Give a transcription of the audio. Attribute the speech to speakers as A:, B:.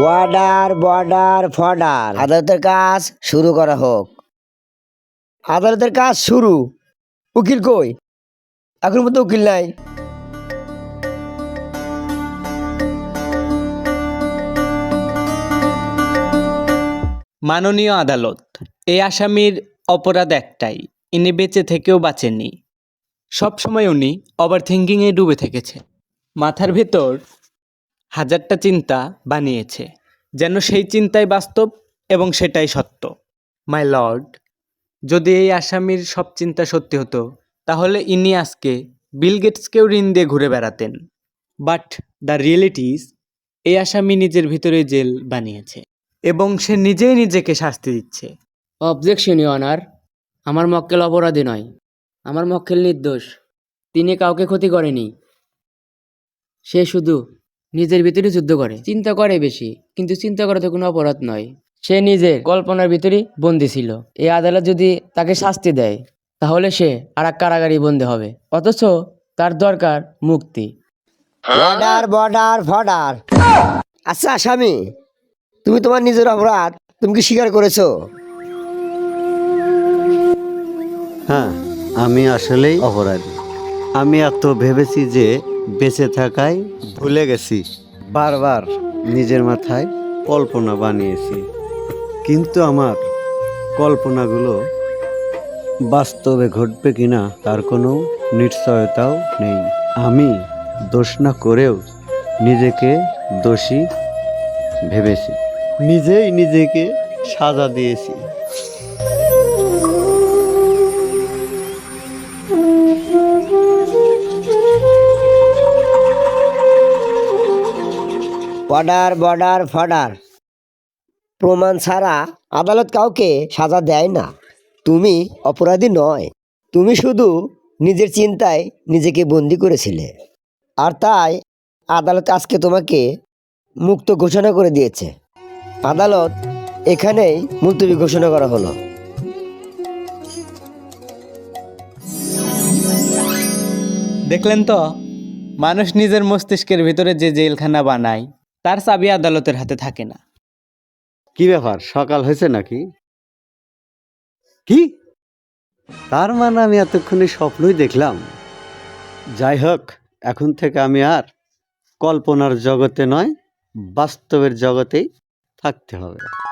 A: Order border ফর্ডার। আদালতের কাজ শুরু করা হোক। আদালতের কাজ শুরু। উকিল কই? এখন মতো উকিল নাই।
B: মাননীয় আদালত এই আসামির অপরাধ একটাই ইনি বেঁচে থেকেও বাঁচেননি। সবসময় উনি ওভার থিঙ্কিংয়ে ডুবে থেকেছে মাথার ভেতর হাজারটা চিন্তা বানিয়েছে, যেন সেই চিন্তাই বাস্তব এবং সেটাই সত্য। মাই লর্ড, যদি এই আসামির সব চিন্তা সত্যি হতো, তাহলে ইনি আজকে বিল গেটসকেও ঋণ দিয়ে ঘুরে বেড়াতেন। বাট দ্য রিয়েলিটিস এই আসামি নিজের ভিতরে জেল বানিয়েছে এবং সে নিজেই নিজেকে শাস্তি দিচ্ছে।
C: অবজেকশন অনার, আমার মক্কেল অপরাধী নয়, আমার মক্কেল নির্দোষ, তিনি কাউকে ক্ষতি করেনি, সে শুধু নিজের ভিতরে যুদ্ধ করে। চিন্তা করে বেশি কিন্তু চিন্তা করা তো কোনো অপরাধ নয়। সে নিজের কল্পনার ভিতরেই বন্দি ছিল। এই আদালত যদি তাকে শাস্তি দেয় তাহলে সে আর এক কারাগারি বন্দি হবে। অথচ তার দরকার মুক্তি।
A: বর্ডার বর্ডার ফর্ডার আচ্ছা আসামি তুমি তোমার নিজের অপরাধ তুমি কি স্বীকার করেছ?
D: হ্যাঁ আমি আসলেই অপরাধী। আমি এত ভেবেছি যে বেঁচে থাকায় ভুলে গেছি। বারবার নিজের মাথায় কল্পনা বানিয়েছি। কিন্তু আমার কল্পনাগুলো বাস্তবে ঘটবে কিনা তার কোনো নিশ্চয়তাও নেই। আমি দোষ না করেও নিজেকে দোষী ভেবেছি। নিজেই নিজেকে সাজা দিয়েছি।
A: বর্ডার বর্ডার, ফর্ডার। প্রমাণ ছাড়া আদালত কাউকে সাজা দেয় না। তুমি অপরাধী নয়। তুমি শুধু নিজের চিন্তায় নিজেকে বন্দি করেছিলে। আর তাই আদালত আজকে তোমাকে মুক্ত ঘোষণা করে দিয়েছে। আদালত এখানেই মুলতবি ঘোষণা করা হলো।
B: দেখলেন তো? মানুষ নিজের মস্তিষ্কের ভিতরে যে জেলখানা বানায় তার চাবি আদালতের হাতে থাকে না।
D: কি ব্যাপার? সকাল হয়েছে নাকি? কি? তার মানে আমি এতক্ষণে স্বপ্নই দেখলাম। যাই হোক, এখন থেকে আমি আর কল্পনার জগতে নয়, বাস্তবের জগতেই থাকতে হবে।